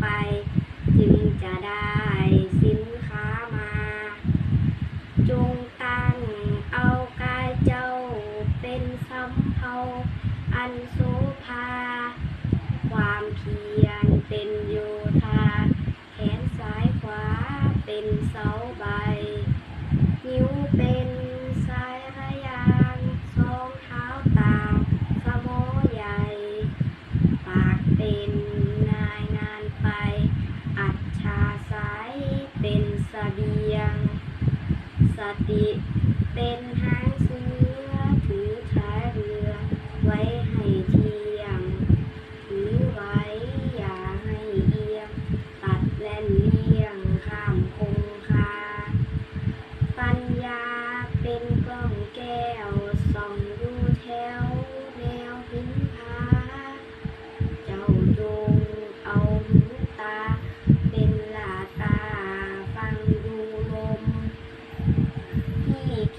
ไป จึงจะได้สินค้ามา จงตั้งเอากายเจ้าเป็นสำเภาอันโสภา ความเพียรเป็นโยธา แขนซ้ายขวาเป็นเสาใบ นิ้วเป็น ติเป็นทั้ง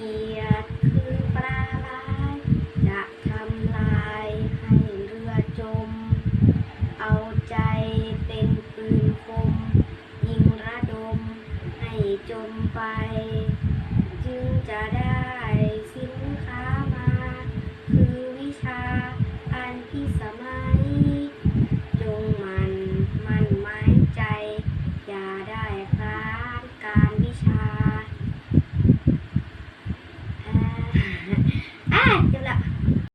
ขีลือปลาร้ายจะทำลายให้เรือจม เอาใจเป็นปืนคม ยิงระดมให้จมไป จึงจะได้ back.